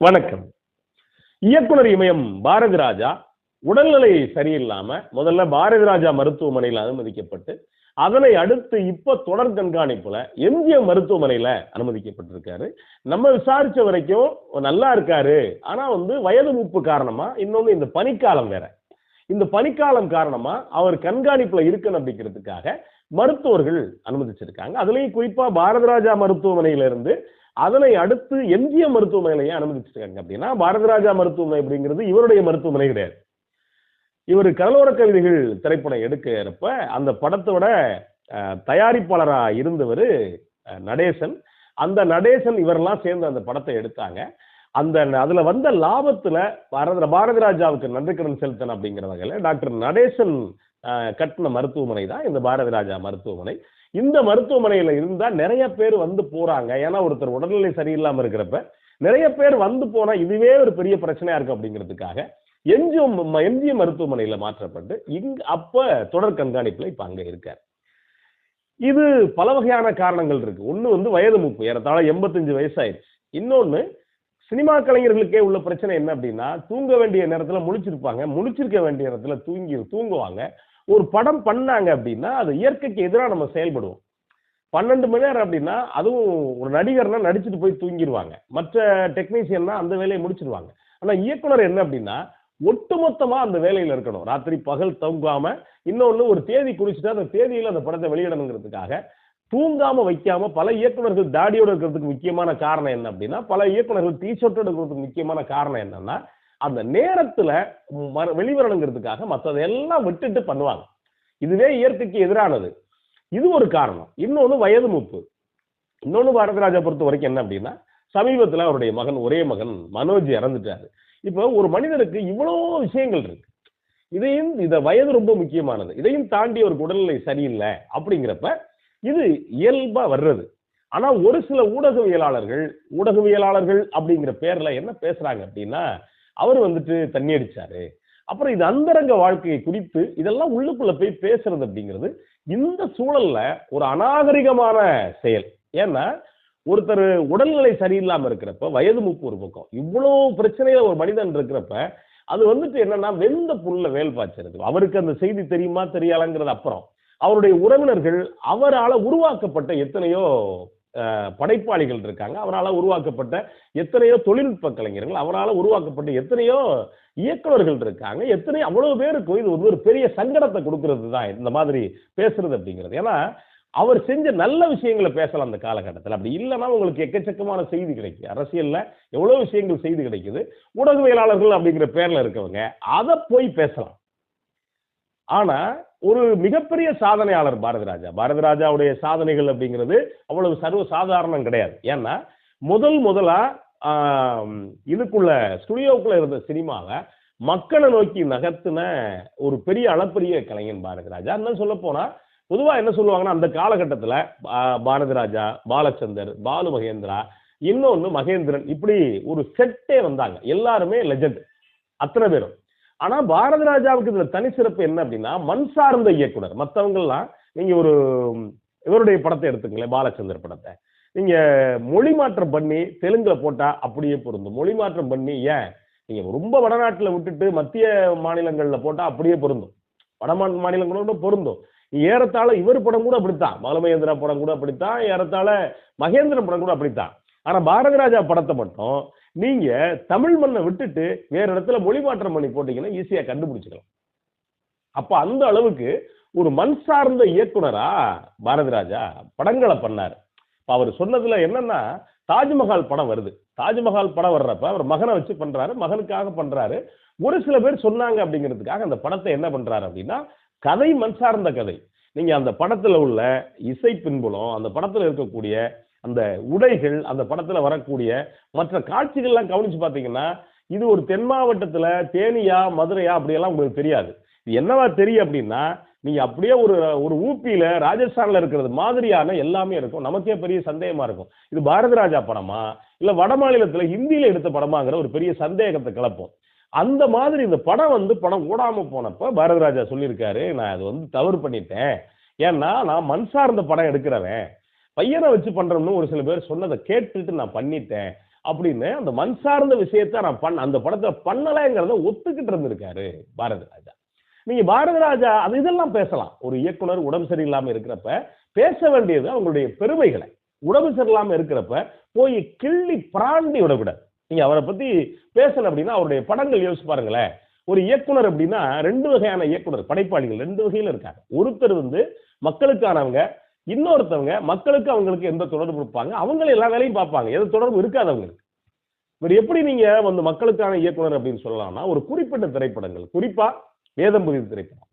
வணக்கம். இயக்குனர் இமயம் பாரதி ராஜா உடல்நிலை சரியில்லாம முதல்ல பாரதி ராஜா மருத்துவமனையில் அனுமதிக்கப்பட்டு அதனை அடுத்து இப்ப தொடர் கண்காணிப்புல எம்ஜிஎம் மருத்துவமனையில அனுமதிக்கப்பட்டிருக்காரு. நம்ம விசாரிச்ச வரைக்கும் நல்லா இருக்காரு. ஆனா வந்து வயது மூப்பு காரணமா இன்னொன்னு இந்த பனிக்காலம் வேற. இந்த பனிக்காலம் காரணமா அவர் கண்காணிப்புல இருக்கணும் அப்படிங்கிறதுக்காக மருத்துவர்கள் அனுமதிச்சிருக்காங்க. அதுலயும் குறிப்பா பாரதி ராஜா மருத்துவமனையில இருந்து அதனை அடுத்து எம்ஜிஎம் மருத்துவமனையிலேயே அனுமதிச்சிருக்காங்க. அப்படின்னா பாரத ராஜா மருத்துவமனை அப்படிங்கிறது இவருடைய மருத்துவமனை கிடையாது. இவர் கடலோர கவிதைகள் திரைப்படம் எடுக்கிறப்ப அந்த படத்தோட அஹ், தயாரிப்பாளரா இருந்தவர் நடேசன். அந்த நடேசன் இவரெல்லாம் சேர்ந்து அந்த படத்தை எடுத்தாங்க. அந்த அதுல வந்த லாபத்துல பாரத பாரதி ராஜாவுக்கு நன்றி அப்படிங்கிற வகையில டாக்டர் நடேசன் கட்டின மருத்துவமனை தான் இந்த பாரதி ராஜா மருத்துவமனை. இந்த மருத்துவமனையில இருந்தா நிறைய பேர் வந்து போறாங்க. ஏன்னா ஒருத்தர் உடல்நிலை சரியில்லாம இருக்கிறப்ப நிறைய பேர் வந்து போனா இதுவே ஒரு பெரிய பிரச்சனையா இருக்கு அப்படிங்கிறதுக்காக எம்ஜிஎம் எம்ஜிஎம் மருத்துவமனையில மாற்றப்பட்டு இங்க அப்ப தொடர் கண்காணிப்புல இப்ப அங்க இருக்கார். இது பல வகையான காரணங்கள் இருக்கு. ஒண்ணு வந்து வயது மூப்பு. ஏறத்தாழ எண்பத்தஞ்சு வயசாயிருச்சு இன்னொன்னு சினிமா கலைஞர்களுக்கே உள்ள பிரச்சனை என்ன அப்படின்னா தூங்க வேண்டிய நேரத்தில் முழிச்சிருப்பாங்க. முழிச்சிருக்க வேண்டிய நேரத்தில் தூங்கி தூங்குவாங்க. ஒரு படம் பண்ணாங்க அப்படின்னா அது இயற்கைக்கு எதிராக நம்ம செயல்படுவோம். பன்னெண்டு மணி நேரம் அப்படின்னா அதுவும் ஒரு நடிகர்னா நடிச்சுட்டு போய் தூங்கிடுவாங்க மற்ற டெக்னீஷியன்னா அந்த வேலையை முடிச்சிருவாங்க. ஆனால் இயக்குனர் என்ன அப்படின்னா ஒட்டுமொத்தமாக அந்த வேலையில் இருக்கணும். ராத்திரி பகல் தூங்காம இன்னொன்று ஒரு தேதி குறிச்சுட்டு அந்த தேதியில் அந்த படத்தை வெளியிடணுங்கிறதுக்காக தூங்காம வைக்காம பல இயக்குனர்கள் தாடியோட இருக்கிறதுக்கு முக்கியமான காரணம் என்ன அப்படின்னா பல இயக்குனர்கள் டீ ஷர்ட்டோட இருக்கிறதுக்கு முக்கியமான காரணம் என்னன்னா அந்த நேரத்துல ம- வெளிவரணுங்கிறதுக்காக மற்றதெல்லாம் விட்டுட்டு பண்ணுவாங்க. இதுவே இயற்கைக்கு எதிரானது. இது ஒரு காரணம். இன்னொன்னு வயது மூப்பு. இன்னொன்னு பாரதிராஜா பொறுத்த வரைக்கும் என்ன அப்படின்னா சமீபத்துல அவருடைய மகன் ஒரே மகன் மனோஜ் இறந்துட்டாரு. இப்போ ஒரு மனிதனுக்கு இவ்வளோ விஷயங்கள் இருக்கு. இதையும் இந்த வயது ரொம்ப முக்கியமானது. இதையும் தாண்டி ஒரு உடல்நிலை சரியில்லை அப்படிங்கிறப்ப இது இயல்பா வர்றது. ஆனா ஒரு சில ஊடகவியலாளர்கள் ஊடகவியலாளர்கள் அப்படிங்கிற பேர்ல என்ன பேசுறாங்க அப்படின்னா அவர் வந்துட்டு தண்ணி அடிச்சாரு. அப்புறம் இது அந்தரங்க வாழ்க்கையை குறித்து இதெல்லாம் உள்ளுக்குள்ள போய் பேசுறது அப்படிங்கிறது இந்த சூழல்ல ஒரு அநாகரிகமான செயல். ஏன்னா ஒருத்தர் உடல்நிலை சரியில்லாம இருக்கிறப்ப வயது முப்பு ஒரு பக்கம். இவ்வளவு பிரச்சனையில ஒரு மனிதன் இருக்கிறப்ப அது வந்துட்டு என்னன்னா வெந்த புல்ல வேல் பாய்ச்சறது. அவருக்கு அந்த செய்தி தெரியுமா தெரியாலங்கிறது அப்புறம். அவருடைய உறவினர்கள் அவரால் உருவாக்கப்பட்ட எத்தனையோ படைப்பாளிகள் இருக்காங்க. அவரால் உருவாக்கப்பட்ட எத்தனையோ தொழில்நுட்ப கலைஞர்கள் அவரால் உருவாக்கப்பட்ட எத்தனையோ இயக்குநர்கள் இருக்காங்க. எத்தனை அவ்வளவு பேருக்கு இது ஒரு ஒரு பெரிய சங்கடத்தை கொடுக்கறது தான் இந்த மாதிரி பேசுறது அப்படிங்கிறது. ஏன்னா அவர் செஞ்ச நல்ல விஷயங்களை பேசலாம் அந்த காலகட்டத்தில். அப்படி இல்லைன்னா உங்களுக்கு எக்கச்சக்கமான செய்தி கிடைக்கும். அரசியலில் எவ்வளோ விஷயங்கள் செய்தி கிடைக்குது. ஊடகவியலாளர்கள் அப்படிங்கிற பேரில் இருக்கவங்க அதை போய் பேசலாம். ஆனா ஒரு மிகப்பெரிய சாதனையாளர் பாரதி ராஜா பாரதி ராஜாவுடைய சாதனைகள் அப்படிங்கிறது அவ்வளவு சர்வ சாதாரணம் கிடையாது. ஏன்னா முதல் முதலா இதுக்குள்ள ஸ்டுடியோக்குள்ள இருந்த சினிமாவை மக்களை நோக்கி நகர்த்தின ஒரு பெரிய அளப்பரிய கலைஞன் பாரதி ராஜா இன்னும் சொல்ல போனா பொதுவா என்ன சொல்லுவாங்கன்னா அந்த காலகட்டத்துல பா- பாரதி ராஜா பாலச்சந்தர் பாலு மகேந்திரா இன்னொன்னு மகேந்திரன் இப்படி ஒரு செட்டே வந்தாங்க. எல்லாருமே லெஜண்ட் அத்தனை பேரும். ஆனா பாரத ராஜாவுக்கு இதுல தனி சிறப்பு என்ன அப்படின்னா மண் சார்ந்த இயக்குனர். மற்றவங்கள்லாம் நீங்க ஒரு இவருடைய படத்தை எடுத்துங்களேன் பாலச்சந்தர் படத்தை. நீங்க மொழி மாற்றம் பண்ணி தெலுங்குல போட்டா அப்படியே பொருந்தும். மொழி மாற்றம் பண்ணி ஏன்? நீங்க ரொம்ப வடநாட்டுல விட்டுட்டு மத்திய மாநிலங்கள்ல போட்டா அப்படியே பொருந்தும். வட மாநிலங்களோட பொருந்தும். ஏறத்தாழ இவர் படம் கூட அப்படித்தான். பாலமகேந்திரா படம் கூட அப்படித்தான். ஏறத்தாழ மகேந்திரன் படம் கூட அப்படித்தான். ஆனா பாரதி ராஜா படத்தை மட்டும் நீங்க தமிழ் மண்ணை விட்டுட்டு வேற இடத்துல மொழி மாற்றம் பண்ணி போட்டீங்கன்னா ஈஸியா கண்டுபிடிச்சிக்கலாம். அப்ப அந்த அளவுக்கு ஒரு மண் சார்ந்த இயக்குனரா பாரதி ராஜா படங்களை பண்ணாரு. இப்ப அவர் சொன்னதுல என்னன்னா தாஜ்மஹால் படம் வருது. தாஜ்மஹால் படம் வர்றப்ப அவர் மகனை வச்சு பண்றாரு மகனுக்காக பண்றாரு. ஒரு சில பேர் சொன்னாங்க அப்படிங்கிறதுக்காக அந்த படத்தை என்ன பண்றாரு அப்படின்னா கதை மண் சார்ந்த கதை. நீங்க அந்த படத்துல உள்ள இசை பின்புலம் அந்த படத்துல இருக்கக்கூடிய அந்த உடைகள் அந்த படத்துல வரக்கூடிய மற்ற காட்சிகள்லாம் கவனிச்சு பாத்தீங்கன்னா இது ஒரு தென் மாவட்டத்துல தேனியா மதுரையா அப்படியெல்லாம் உங்களுக்கு தெரியாது. இது என்னவா தெரியும் அப்படின்னா நீங்க அப்படியே ஒரு ஒரு ஊப்பியில ராஜஸ்தான்ல இருக்கிறது மாதிரியான எல்லாமே இருக்கும். நமக்கே பெரிய சந்தேகமா இருக்கும். இது பாரத ராஜா படமா? இல்ல வட மாநிலத்துல ஹிந்தியில எடுத்த படமாங்கிற ஒரு பெரிய சந்தேகத்தை கிளப்போம். அந்த மாதிரி இந்த படம் வந்து படம் ஓடாம போனப்ப பாரதி ராஜா சொல்லியிருக்காரு. நான் அது வந்து தவறு பண்ணிட்டேன். ஏன்னா நான் மண் சார்ந்த படம் எடுக்கிறவன். பையனை வச்சு பண்றோம்னு ஒரு சில பேர் சொன்னதை கேட்டுட்டு நான் பண்ணிட்டேன் அப்படின்னு அந்த மண் சார்ந்த விஷயத்த நான் பண்ண அந்த படத்தை பண்ணலைங்கிறத ஒத்துக்கிட்டு இருந்திருக்காரு பாரத ராஜா நீங்க பாரதிராஜா அது இதெல்லாம் பேசலாம். ஒரு இயக்குனர் உடம்பு சரியில்லாம இருக்கிறப்ப பேச வேண்டியது அவங்களுடைய பெருமைகளை. உடம்பு சரியில்லாம இருக்கிறப்ப போய் கிள்ளி பிராண்டி விடக்கூடாது நீங்க அவரை பத்தி பேசல அப்படின்னா அவருடைய படங்கள் யோசிச்சு பாருங்களேன். ஒரு இயக்குனர் அப்படின்னா ரெண்டு வகையான இயக்குனர் படைப்பாளிகள் ரெண்டு வகையில இருக்காங்க. ஒருத்தர் வந்து மக்களுக்கானவங்க இன்னொருத்தவங்க மக்களுக்கு அவங்களுக்கு எந்த தொடர்பு இருப்பாங்க அவங்கள எல்லா வேலையும் பார்ப்பாங்க. எந்த தொடர்பு இருக்காது அவங்களுக்கு. இவர் எப்படி நீங்க வந்து மக்களுக்கான இயக்குனர் அப்படின்னு சொல்லலாம்னா ஒரு குறிப்பிட்ட திரைப்படங்கள் குறிப்பா வேதம் புதிய திரைப்படம்.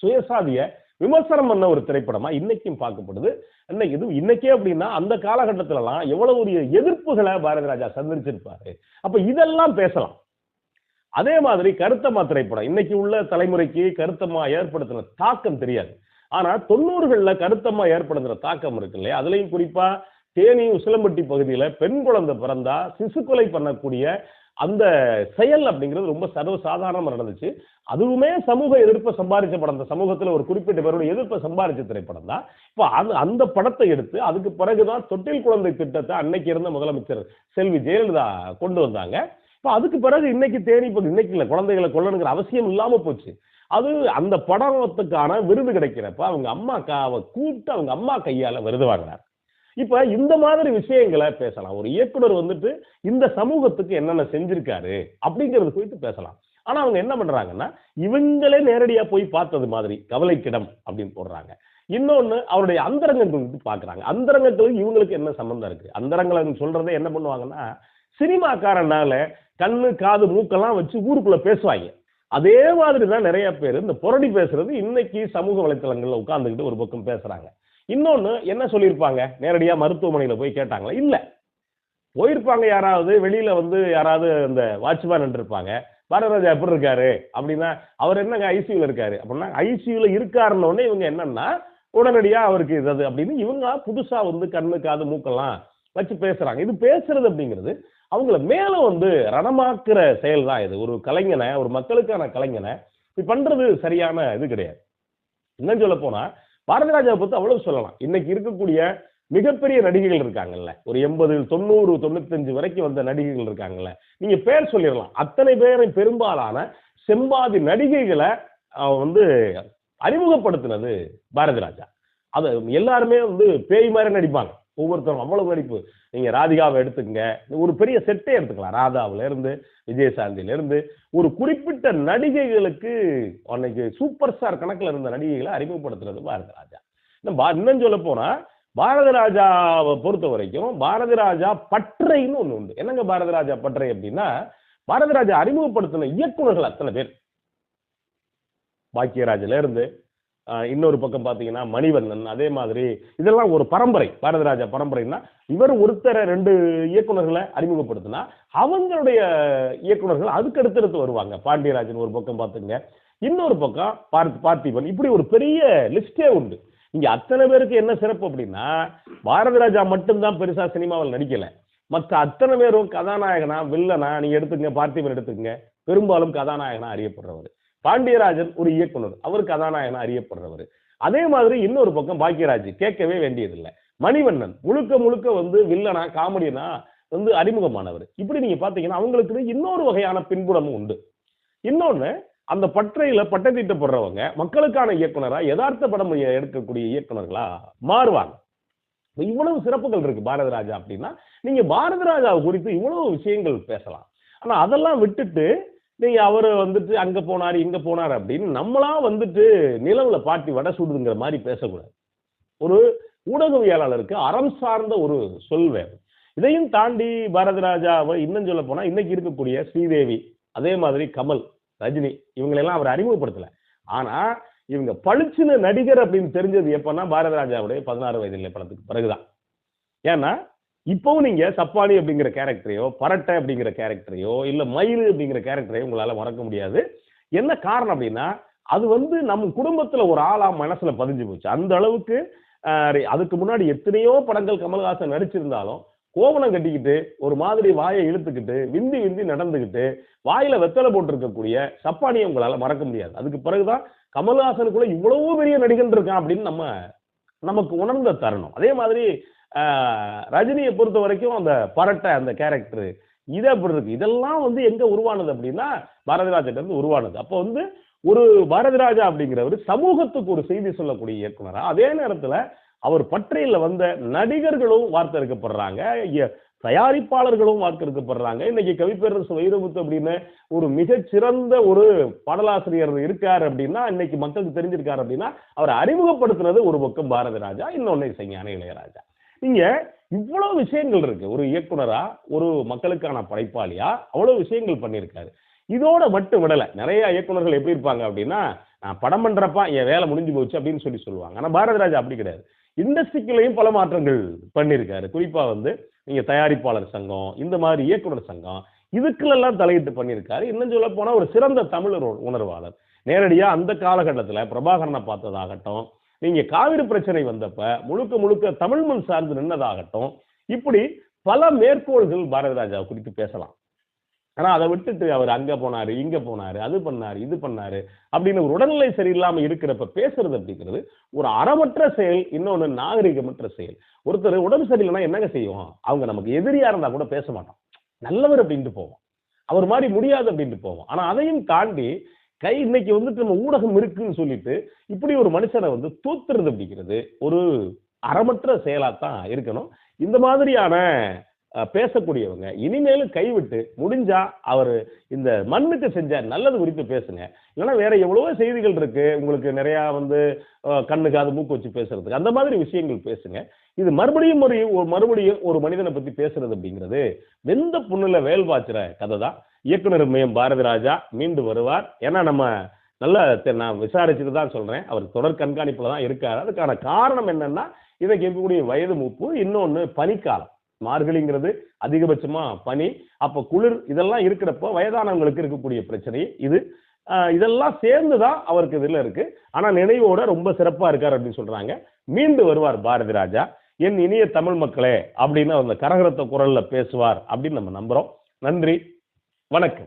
சுயசாதிய விமர்சனம் பண்ண ஒரு திரைப்படமா இன்னைக்கும் பார்க்கப்படுது. இன்னைக்கு இது இன்னைக்கே அப்படின்னா அந்த காலகட்டத்திலலாம் எவ்வளவு ஒரு எதிர்ப்புகளை பாரதி ராஜா சந்திச்சிருப்பாரு. அப்ப இதெல்லாம் பேசலாம். அதே மாதிரி கருத்தம்மா திரைப்படம். இன்னைக்கு உள்ள தலைமுறைக்கு கருத்தம்மா ஏற்படுத்தின தாக்கம் தெரியாது. ஆனா தொண்ணூறுகள்ல கருத்தம்மா ஏற்படுத்துற தாக்கம் இருக்கு இல்லையா அதுலயும் குறிப்பா தேனி உசிலம்பட்டி பகுதியில பெண் குழந்தை பிறந்தா சிசு கொலை பண்ணக்கூடிய அந்த செயல் அப்படிங்கிறது ரொம்ப சர்வசாதாரணமாக நடந்துச்சு. அதுவுமே சமூக எதிர்ப்பை சம்பாதிச்ச படம் அந்த சமூகத்தில் ஒரு குறிப்பிட்ட பேருடைய எதிர்ப்பை சம்பாதிச்ச திரைப்படம் தான் இப்போ அது அந்த படத்தை எடுத்து அதுக்கு பிறகுதான் தொட்டில் குழந்தை திட்டத்தை அன்னைக்கு இருந்த முதலமைச்சர் செல்வி ஜெயலலிதா கொண்டு வந்தாங்க. இப்போ அதுக்கு பிறகு இன்னைக்கு தேனி இப்போ இன்னைக்கு இல்லை குழந்தைகளை கொல்லணுங்கிற அவசியம் இல்லாமல் போச்சு. அது அந்த படத்துக்கான விருது கிடைக்கிறப்ப அவங்க அம்மா கூப்பிட்டு அவங்க அம்மா கையால் விருது வாங்கினார் இப்போ இந்த மாதிரி விஷயங்களை பேசலாம். ஒரு இயக்குனர் வந்துட்டு இந்த சமூகத்துக்கு என்னென்ன செஞ்சிருக்காரு அப்படிங்கிறது குறித்து பேசலாம். ஆனால் அவங்க என்ன பண்ணுறாங்கன்னா இவங்களே நேரடியாக போய் பார்த்தது மாதிரி கவலைக்கிடம் அப்படின்னு போடுறாங்க. இன்னொன்று அவருடைய அந்தரங்கங்கள் குறித்து பார்க்குறாங்க. அந்தரங்கத்துக்கு இவங்களுக்கு என்ன சம்மந்தம் இருக்குது அந்தரங்களை சொல்கிறதே என்ன பண்ணுவாங்கன்னா சினிமாக்காரனால கண்ணு காது மூக்கெல்லாம் வச்சு ஊருக்குள்ளே பேசுவாங்க. அதே மாதிரி தான் நிறைய பேர் இந்த புரடி பேசுறது இன்னைக்கு சமூக வலைத்தளங்கள்ல உட்காந்துக்கிட்டு ஒரு பக்கம் பேசுறாங்க. இன்னொன்னு என்ன சொல்லியிருப்பாங்க? நேரடியா மருத்துவமனையில போய் கேட்டாங்களா? இல்ல. போயிருப்பாங்க யாராவது வெளியில வந்து யாராவது இந்த வாட்ச்மேன் இருப்பாங்க பாரதராஜா எப்படி இருக்காரு? அப்படின்னா அவர் என்னங்க ஐசியூல இருக்காரு? அப்படின்னா ஐசியூல இருக்காருன்னு உடனே இவங்க என்னன்னா உடனடியா அவருக்கு இது அது அப்படின்னு இவங்க புதுசா வந்து கண்ணு காது மூக்கெல்லாம் வச்சு பேசுறாங்க. இது பேசுறது அப்படிங்கிறது அவங்கள மேலே வந்து ரணமாக்குற செயல் தான் இது. ஒரு கலைஞனை ஒரு மக்களுக்கான கலைஞனை இது பண்ணுறது சரியான இது கிடையாது. இன்னும் சொல்ல போனால் பாரதி ராஜாவை பற்றி அவ்வளவு சொல்லலாம். இன்னைக்கு இருக்கக்கூடிய மிகப்பெரிய நடிகைகள் இருக்காங்கல்ல. ஒரு எண்பது தொண்ணூறு தொண்ணூத்தஞ்சு வரைக்கும் வந்த நடிகைகள் இருக்காங்கல்ல. நீங்க பேர் சொல்லிடலாம். அத்தனை பேரை பெரும்பாலான செம்பாதி நடிகைகளை வந்து அறிமுகப்படுத்தினது பாரதி ராஜா. அது எல்லாருமே வந்து பேய் மாதிரி நடிப்பாங்க. ஒவ்வொருத்தரும் அவ்வளவு நடிப்பு நீங்க ராதிகாவை எடுத்துக்கங்க. ஒரு பெரிய செட்டே எடுத்துக்கலாம். ராதாவுல இருந்து விஜயசாந்தில இருந்து ஒரு குறிப்பிட்ட நடிகைகளுக்கு அன்னைக்கு சூப்பர் ஸ்டார் கணக்குல இருந்த நடிகைகளை அறிமுகப்படுத்துறது பாரதி ராஜா. இன்னும் பா- இன்னும் சொல்ல போனா பாரதி ராஜாவை பொறுத்த வரைக்கும் பாரதி ராஜா பற்றைன்னு ஒண்ணு உண்டு. என்னங்க பாரதி ராஜா பற்றை அப்படின்னா பாரதி ராஜா அறிமுகப்படுத்தின இயக்குநர்கள் அத்தனை பேர். பாக்கியராஜில இருந்து இன்னொரு பக்கம் பார்த்தீங்கன்னா மணிவண்ணன் அதே மாதிரி இதெல்லாம் ஒரு பரம்பரை பாரதி ராஜா பரம்பரைன்னா இவர் ஒருத்தரை ரெண்டு இயக்குனர்களை அறிமுகப்படுத்தினா அவங்களுடைய இயக்குனர்கள் அதுக்கு அடுத்தடுத்து வருவாங்க. பாண்டியராஜன் ஒரு பக்கம் பார்த்துங்க இன்னொரு பக்கம் பார்த் பார்த்திபன் இப்படி ஒரு பெரிய லிஸ்டே உண்டு. இங்க அத்தனை பேருக்கு என்ன சிறப்பு அப்படின்னா பாரதி ராஜா மட்டும்தான் பெருசா சினிமாவில் நடிக்கல. மற்ற அத்தனை பேரும் கதாநாயகனா வில்லனா நீங்க எடுத்துக்கங்க பார்த்திபன் எடுத்துக்கங்க. பெரும்பாலும் கதாநாயகனா அறியப்படுறவர். பாண்டியராஜன் ஒரு இயக்குனர். அவர் கதாநாயகன் அறியப்படுறவர். அதே மாதிரி இன்னொரு பக்கம் பாக்கியராஜ் கேட்கவே வேண்டியதில்லை. மணிவண்ணன் முழுக்க முழுக்க வந்து வில்லனா காமெடினா வந்து அறிமுகமானவர். இப்படி நீங்க பாத்தீங்கன்னா அவங்களுக்கு இன்னொரு வகையான பின்புலமும் உண்டு. இன்னொன்னு அந்த பற்றையில பட்டத்திட்டப்படுறவங்க மக்களுக்கான இயக்குனரா யதார்த்த படம் எடுக்கக்கூடிய இயக்குனர்களா மாறுவாங்க. இவ்வளவு சிறப்புகள் இருக்கு பாரத ராஜா அப்படின்னா நீங்க பாரத ராஜா குறித்து இவ்வளவு விஷயங்கள் பேசலாம். ஆனா அதெல்லாம் விட்டுட்டு நீங்க அவர் வந்துட்டு அங்க போனாரு இங்க போனாரு அப்படின்னு நம்மளா வந்துட்டு நிலவுல பாட்டி வடை சுடுதுங்கிற மாதிரி பேசக்கூடாது. ஒரு ஊடகவியலாளருக்கு அறம் சார்ந்த ஒரு சொல் வேணும். இதையும் தாண்டி பாரதி ராஜாவை இன்னும் சொல்ல போனா இன்னைக்கு இருக்கக்கூடிய ஸ்ரீதேவி அதே மாதிரி கமல் ரஜினி இவங்களெல்லாம் அவர் அறிமுகப்படுத்தல. ஆனா இவங்க பளிச்சுன்னு நடிகர் அப்படின்னு தெரிஞ்சது எப்பன்னா பாரதி ராஜாவுடைய பதினாறு வயதில் படத்துக்கு பிறகுதான். ஏன்னா இப்போவும் நீங்க சப்பானி அப்படிங்கிற கேரக்டரையோ பரட்டை அப்படிங்கிற கேரக்டரையோ இல்ல மயில் அப்படிங்கிற கேரக்டரையோ உங்களால மறக்க முடியாது. என்ன காரணம் அப்படின்னா அது வந்து நம்ம குடும்பத்துல ஒரு ஆளா மனசுல பதிஞ்சு போச்சு. அந்த அளவுக்கு அதுக்கு முன்னாடி எத்தனையோ படங்கள் கமல்ஹாசன் நடிச்சிருந்தாலும் கோவணம் கட்டிக்கிட்டு ஒரு மாதிரி வாயை இழுத்துக்கிட்டு விந்தி விந்தி நடந்துக்கிட்டு வாயில வெத்தலை போட்டிருக்கக்கூடிய சப்பானியை உங்களால மறக்க முடியாது. அதுக்கு பிறகுதான் கமல்ஹாசனுக்குள்ள இவ்வளவு பெரிய நடிகன் இருக்கான் அப்படின்னு நம்ம நமக்கு உணர்ந்த தருணம். அதே மாதிரி ரஜினியை பொறுத்த வரைக்கும் அந்த பரட்டை அந்த கேரக்டர் இது அப்படி இருக்கு. இதெல்லாம் வந்து எங்க உருவானது அப்படின்னா பாரதிராஜன் இருந்து உருவானது. அப்போ வந்து ஒரு பாரதிராஜா அப்படிங்கிறவர் சமூகத்துக்கு ஒரு செய்தி சொல்லக்கூடிய இயக்குனரா? அதே நேரத்துல அவர் பற்றியில் வந்த நடிகர்களும் வார்த்தெடுக்கப்படுறாங்க. இய- தயாரிப்பாளர்களும் வார்த்தெடுக்கப்படுறாங்க. இன்னைக்கு கவிப்பேரரசு வைரமுத்து அப்படின்னு ஒரு மிகச்சிறந்த ஒரு பாடலாசிரியர் இருக்கார் அப்படின்னா இன்னைக்கு மக்களுக்கு தெரிஞ்சிருக்காரு அப்படின்னா அவர் அறிமுகப்படுத்துனது ஒரு பக்கம் பாரதி ராஜா இன்னொன்னு இசைஞான இளையராஜா. நீங்க இவ்வளவு விஷயங்கள் இருக்கு. ஒரு இயக்குனரா ஒரு மக்களுக்கான படைப்பாளியா அவ்வளவு விஷயங்கள் பண்ணியிருக்காரு இதோட மட்டும் விடல. நிறைய இயக்குனர்கள் எப்படி இருப்பாங்க அப்படின்னா நான் படம் பண்ணுறப்பா என் வேலை முடிஞ்சு போச்சு அப்படின்னு சொல்லி சொல்லுவாங்க. ஆனா பாரதிராஜா அப்படி கிடையாது. இண்டஸ்ட்ரிக்குள்ளேயும் பல மாற்றங்கள் பண்ணியிருக்காரு குறிப்பா வந்து நீங்க தயாரிப்பாளர் சங்கம் இந்த மாதிரி இயக்குனர் சங்கம் இதுக்குள்ளெல்லாம் தலையிட்டு பண்ணியிருக்காரு இன்னும் சொல்ல போனா ஒரு சிறந்த தமிழர் உணர்வாளர். நேரடியாக அந்த காலகட்டத்தில் பிரபாகரனை பார்த்ததாகட்டும் நீங்க காவிரி பிரச்சனை வந்தப்ப முழுக்க முழுக்க தமிழ் மண் சார்ந்து நின்னதாகட்டும் இப்படி பல மேற்கோள்கள் பாரதி ராஜா குறித்து பேசலாம். ஆனா அதை விட்டுட்டு அவர் அங்க போனாரு இங்க போனாரு அது பண்ணாரு இது பண்ணாரு அப்படின்னு ஒரு உடல்நிலை சரியில்லாம இருக்கிறப்ப பேசுறது அப்படிங்கிறது ஒரு அறமற்ற செயல் இன்னொன்னு நாகரிகமற்ற செயல். ஒருத்தர் உடம்பு சரியில்லைன்னா என்னங்க செய்வோம்? அவங்க நமக்கு எதிரியா இருந்தா கூட பேச மாட்டோம். நல்லவர் அப்படின்ட்டு போவோம். அவர் மாதிரி முடியாது அப்படின்ட்டு போவோம். ஆனா அதையும் தாண்டி கை இன்னைக்கு வந்துட்டு நம்ம ஊடகம் இருக்குன்னு சொல்லிட்டு இப்படி ஒரு மனுஷனை வந்து தூத்துறது அப்படிங்கிறது ஒரு அறமற்ற செயலாத்தான் இருக்கணும். இந்த மாதிரியான பேசக்கூடியவங்க. இனிமேலும் கைவிட்டு முடிஞ்சா அவர் இந்த மண்ணுக்கு செஞ்ச நல்லது குறித்து பேசுங்க. இல்லைன்னா வேற எவ்வளவோ செய்திகள் இருக்கு. உங்களுக்கு நிறையா வந்து கண்ணுக்கு அது மூக்கு வச்சு பேசுறதுக்கு. அந்த மாதிரி விஷயங்கள் பேசுங்க. இது மறுபடியும் ஒரு ஒரு மறுபடியும் ஒரு மனிதனை பத்தி பேசுறது அப்படிங்கிறது வெந்த புண்ணுல வேல் பாய்ச்சுற கதை தான். இயக்குனர் மையம் பாரதி ராஜா மீண்டு வருவார். ஏன்னா நம்ம நல்ல தெ- நான் விசாரிச்சுட்டு தான் சொல்றேன். அவர் தொடர் கண்காணிப்புல தான் இருக்காரு. அதுக்கான காரணம் என்னன்னா இதுக்கு இருக்கக்கூடிய வயது மூப்பு இன்னொன்று பனிக்காலம். மார்கழிங்கிறது அதிகபட்சமா பனி. அப்ப குளிர் இதெல்லாம் இருக்கிறப்போ வயதானவங்களுக்கு இருக்கக்கூடிய பிரச்சனை. இது இதெல்லாம் சேர்ந்து தான் அவருக்கு இதுல இருக்கு. ஆனா நினைவோட ரொம்ப சிறப்பா இருக்காரு அப்படின்னு சொல்றாங்க. மீண்டு வருவார் பாரதி ராஜா. என் இனிய தமிழ் மக்களே அப்படின்னு அந்த கரகரத்த குரல்ல பேசுவார் அப்படின்னு நம்ம நம்புறோம். நன்றி. வணக்கம்.